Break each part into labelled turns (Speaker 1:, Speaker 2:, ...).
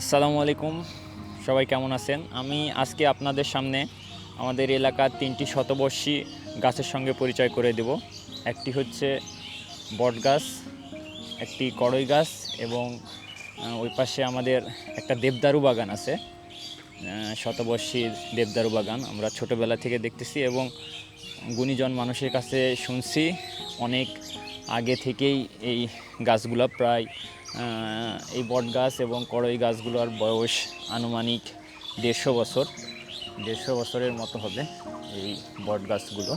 Speaker 1: আসসালামু আলাইকুম। সবাই কেমন আছেন? আমি আজকে আপনাদের সামনে আমাদের এলাকার তিনটি শতবর্ষী গাছের সঙ্গে পরিচয় করে দেব। একটি হচ্ছে বট গাছ একটি কড়ই গাছ এবং ওই পাশে আমাদের একটা দেবদারু বাগান আছে। শতবর্ষীর দেবদারু বাগান আমরা ছোটোবেলা থেকে দেখতেছি এবং গুণীজন মানুষের কাছে শুনছি। অনেক আগে থেকেই এই গাছগুলো প্রায় এই বট গাছ এবং কড়ই গাছগুলোর বয়স আনুমানিক দেড়শো বছর। দেড়শো বছরের মতো হবে এই বট গাছগুলো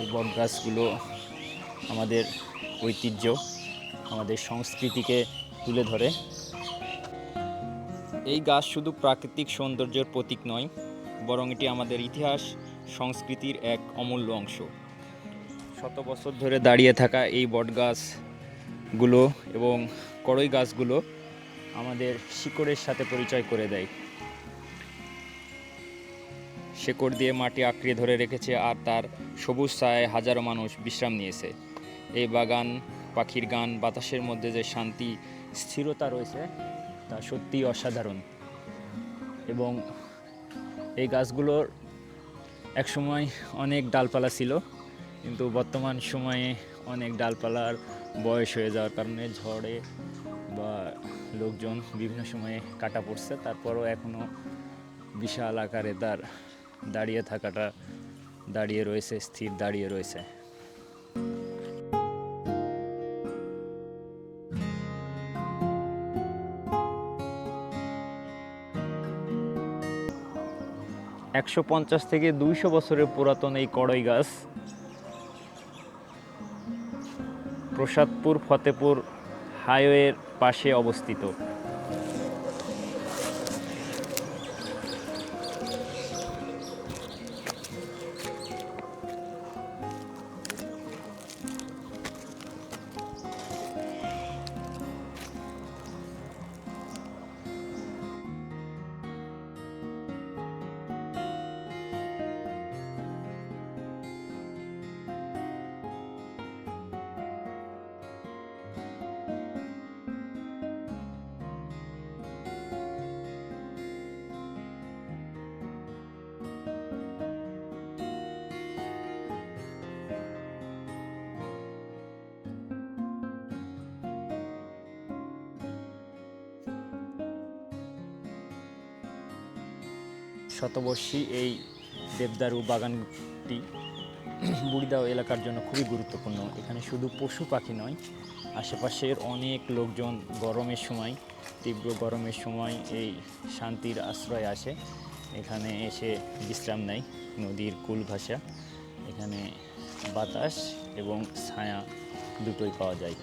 Speaker 1: এই বট গাছগুলো আমাদের ঐতিহ্য, আমাদের সংস্কৃতিকে তুলে ধরে। এই গাছ শুধু প্রাকৃতিক সৌন্দর্যের প্রতীক নয়, বরং এটি আমাদের ইতিহাস, সংস্কৃতির এক অমূল্য অংশ। শত বছর ধরে দাঁড়িয়ে থাকা এই বট গাছগুলো এবং কড়ই গাছগুলো আমাদের শিকড়ের সাথে পরিচয় করে দেয়। শেকড় দিয়ে মাটি আঁকড়ে ধরে রেখেছে আর তার সবুজ ছায় হাজারো মানুষ বিশ্রাম নিয়েছে। এই বাগান, পাখির গান, বাতাসের মধ্যে যে শান্তি, স্থিরতা রয়েছে, তা সত্যিই অসাধারণ। এবং এই গাছগুলোর একসময় অনেক ডালপালা ছিল কিন্তু বর্তমান সময়ে অনেক ডালপালার বয়স হয়ে যাওয়ার কারণে ঝড়ে বা লোকজন বিভিন্ন সময়ে কাটা পড়ছে। তারপরও এখনও বিশাল আকারে তার দাঁড়িয়ে থাকাটা দাঁড়িয়ে রয়েছে, স্থির দাঁড়িয়ে রয়েছে। একশো পঞ্চাশ থেকে দুইশো বছরের পুরাতন এই কড়ই গাছ প্রসাদপুর ফতেপুর হাইওয়ের পাশে অবস্থিত। শতবর্ষী এই দেবদারু বাগানটি বুড়িদাও এলাকার জন্য খুবই গুরুত্বপূর্ণ। এখানে শুধু পশু পাখি নয়, আশেপাশের অনেক লোকজন গরমের সময়, তীব্র গরমের সময় এই শান্তির আশ্রয় আসে। এখানে এসে বিশ্রাম নেয় নদীর কুল ভাষা এখানে বাতাস এবং ছায়া দুটোই পাওয়া যায়।